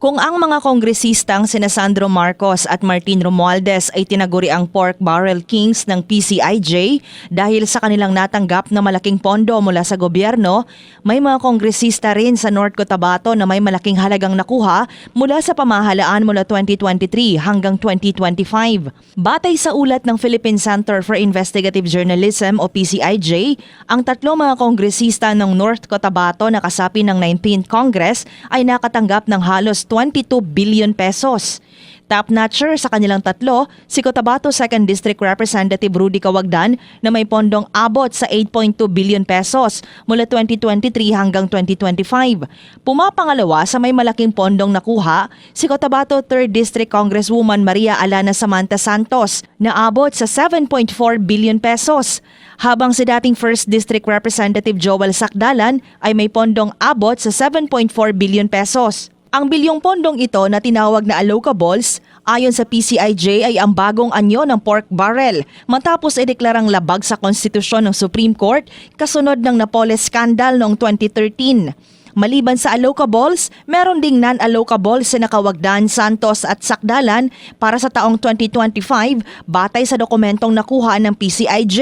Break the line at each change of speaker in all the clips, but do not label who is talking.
Kung ang mga kongresistang sina Sandro Marcos at Martin Romualdez ay tinaguri ang pork barrel kings ng PCIJ dahil sa kanilang natanggap na malaking pondo mula sa gobyerno, may mga kongresista rin sa North Cotabato na may malaking halagang nakuha mula sa pamahalaan mula 2023 hanggang 2025. Batay sa ulat ng Philippine Center for Investigative Journalism o PCIJ, ang tatlong mga kongresista ng North Cotabato na kasapi ng 19th Congress ay nakatanggap ng halos 22 billion pesos. Top-notcher sa kanilang tatlo, si Cotabato 2nd District Representative Rudy Cawagdan na may pondong abot sa 8.2 billion pesos mula 2023 hanggang 2025. Pumapangalawa sa may malaking pondong nakuha, si Cotabato 3rd District Congresswoman Maria Alana Samantha Santos na abot sa 7.4 billion pesos. Habang si dating 1st District Representative Joel Sakdalan ay may pondong abot sa 7.4 billion pesos. Ang bilyong pondong ito na tinawag na allocables ayon sa PCIJ ay ang bagong anyo ng pork barrel matapos ideklarang labag sa konstitusyon ng Supreme Court kasunod ng Napoles scandal noong 2013. Maliban sa allocables, meron ding non-allocables na Kawagdan, Santos at Sakdalan para sa taong 2025 batay sa dokumentong nakuha ng PCIJ.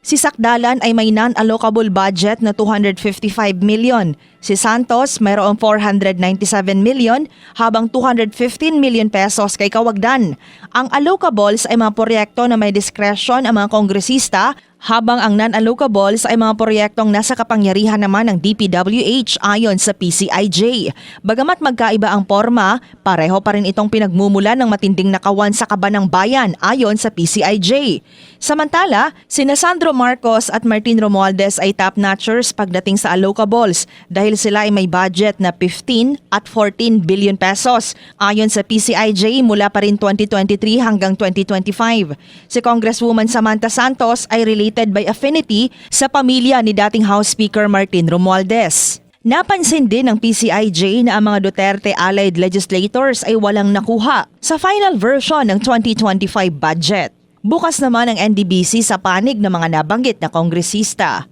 Si Sakdalan ay may non-allocable budget na 255 million. Si Santos mayroong 497 million habang 215 million pesos kay Kawagdan. Ang allocables ay mga proyekto na may discretion ang mga kongresista habang ang non-allocables ay mga proyektong nasa kapangyarihan naman ng DPWH ayon sa PCIJ. Bagamat magkaiba ang forma, pareho pa rin itong pinagmumula ng matinding nakawan sa kaba ng bayan ayon sa PCIJ. Samantala, sina Sandro Marcos at Martin Romualdez ay top-notchers pagdating sa allocables dahil sila ay may budget na 15 at 14 billion pesos ayon sa PCIJ mula pa rin 2023 hanggang 2025. Si Congresswoman Samantha Santos ay related by affinity sa pamilya ni dating House Speaker Martin Romualdez. Napansin din ng PCIJ na ang mga Duterte allied legislators ay walang nakuha sa final version ng 2025 budget. Bukas naman ang NDBC sa panig ng mga nabanggit na kongresista.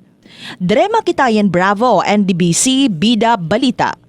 Drema Kitayan Bravo, NDBC, Bida Balita.